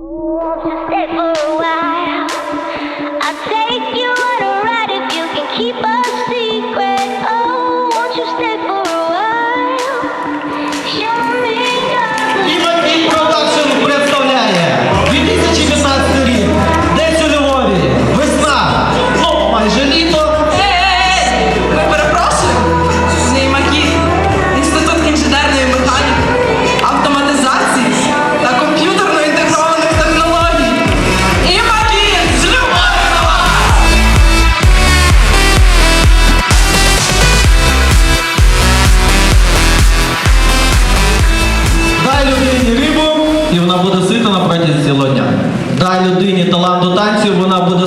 Oh, just stay for вона буде сита на протязі цілого. Дай людині талант до танців, вона буде.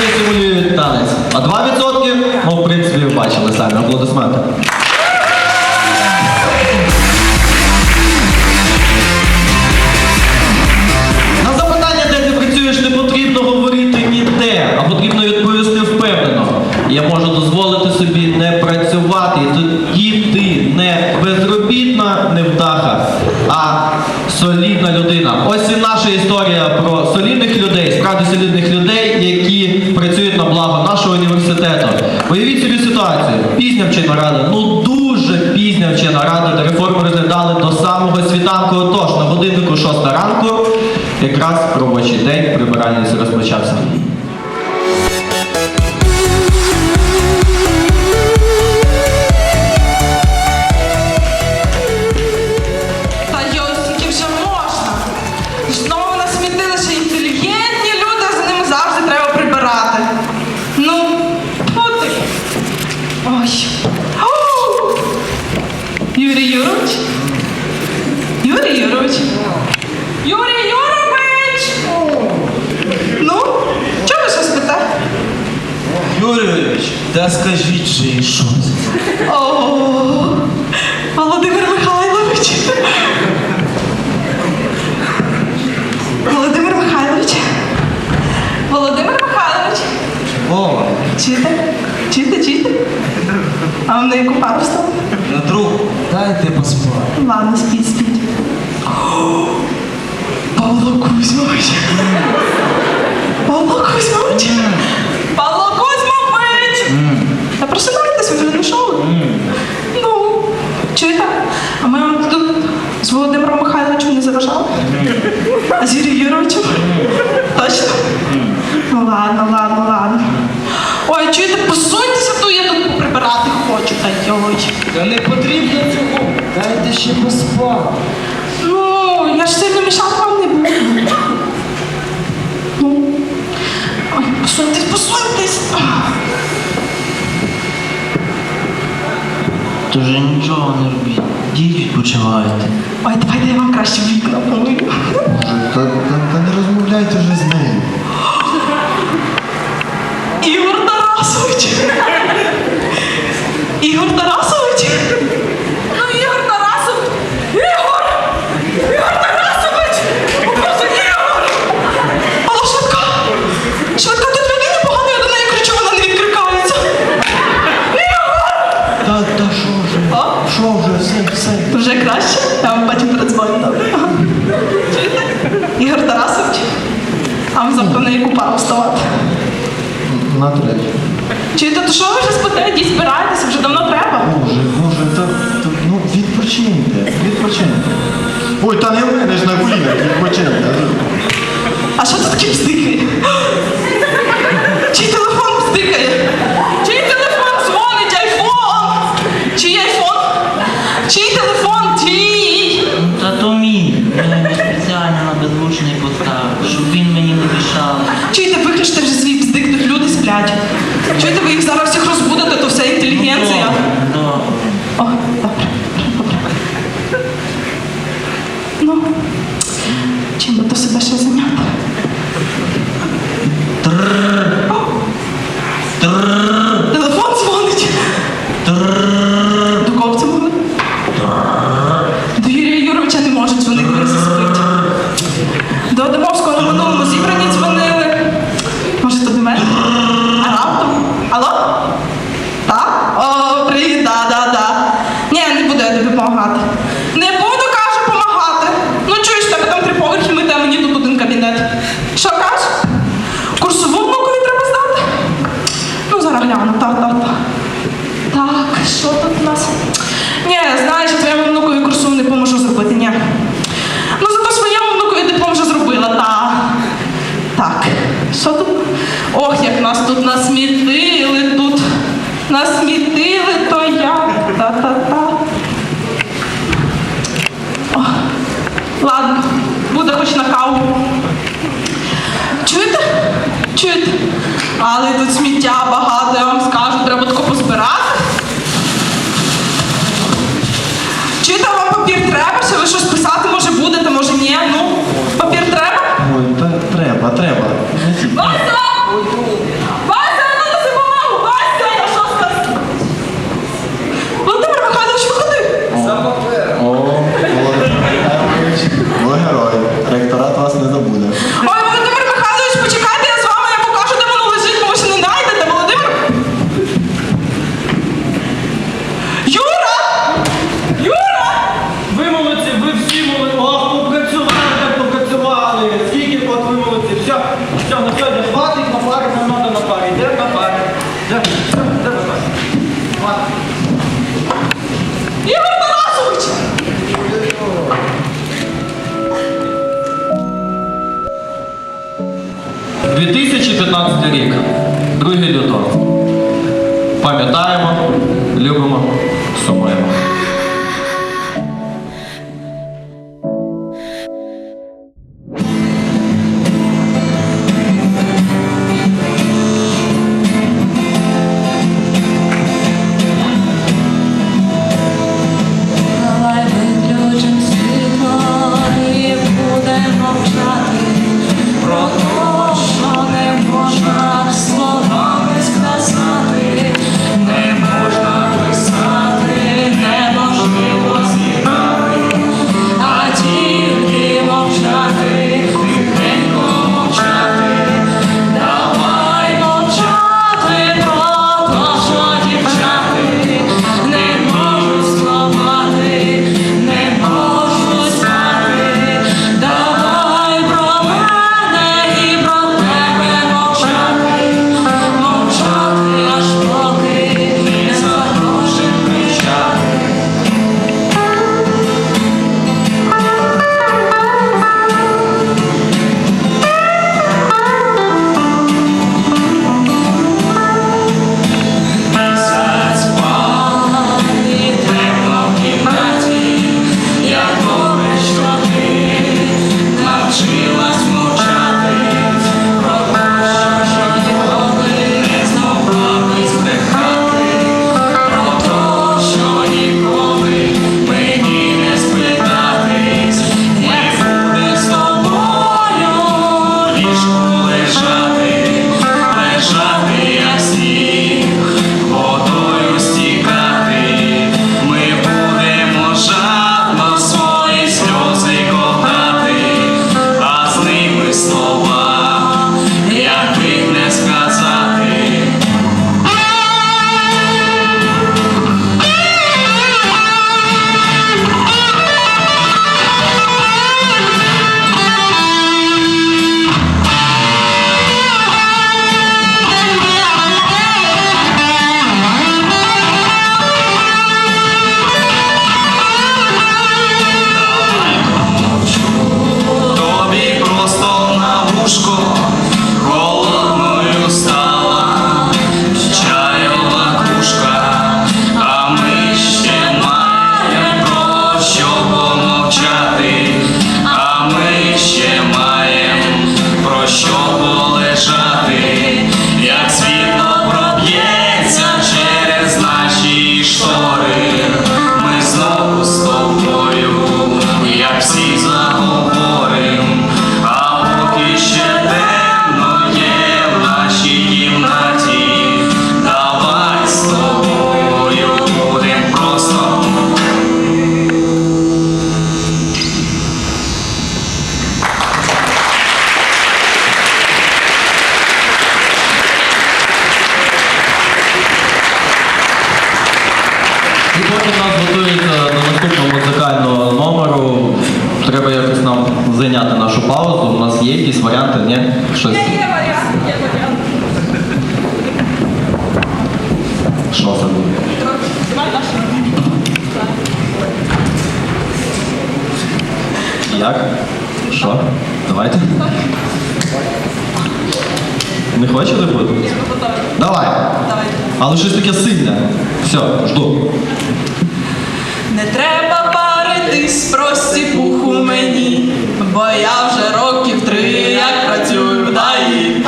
які симулюють танець. А 2%, ну, в принципі, ви бачили самі аплодисменти. На запитання, де ти працюєш, не потрібно говорити ніде, а потрібно відповісти впевнено. Я можу дозволити собі не працювати, і тоді ти не безробітна невдаха, а солідна людина. Ось пізня вчена рада, ну дуже пізня вчена рада, де реформу розглядали до самого світанку, отож на годиннику 6 ранку, якраз робочий день прибиральниць розпочався. Та скажіть же їй щось. О, Володимир Михайлович. Володимир Михайлович. Володимир Михайлович. О. Чите. Чите, чите? А вам на яку пару встав? На другу. Дайте поспати. Ладно, спіть, спіть. Павло Кузьмович. Павло Кузьмович. пішов. Mm. Ну, чуєте? А ми вам тут з Володимиром Михайловичем не заражали. Mm. А з Юрієм Юровичем? Mm. Точно? Mm. Ну ладно, ладно, ладно. Ой, чуєте, посуньтеся, то я тут прибирати хочу, та його. Та не потрібно цього. Дайте ще поспати. Ну, я ж сильно мішати вам не буду. Ну. Ой, посуньтесь, посуньтесь. Тож нічого не робіть. Діть відпочивайте. Ой, давайте я вам краще вікна помию. Та, та, та не розмовляйте вже з нею. Ігор Тарасович! Ігор Тарасович! на третю. Чуєте, то що ви вже спите? Діть збираєтеся, вже давно треба. Боже, боже, та, та, ну відпочиньте, відпочиньте. Ой, та не винеш на колінах, відпочиньте. А що це таке бздикає? Чий телефон бздикає? Чий телефон дзвонить? Айфон? Чий айфон? Чий 就这么意思 як? Що? Давайте. Не хочете бути? Давай. Але щось таке сильне. Все, жду. Не треба паритись про сіпуху мені, бо я вже років три як працюю в ДАІ.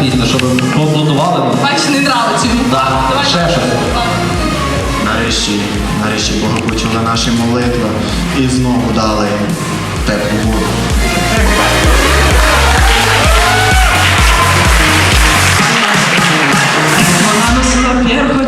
пісню, щоб поаплодували. Бач, не драли Так, ще щось. Нарешті, нарешті Бог почули наші молитви і знову дали теплу воду. Вона носила першу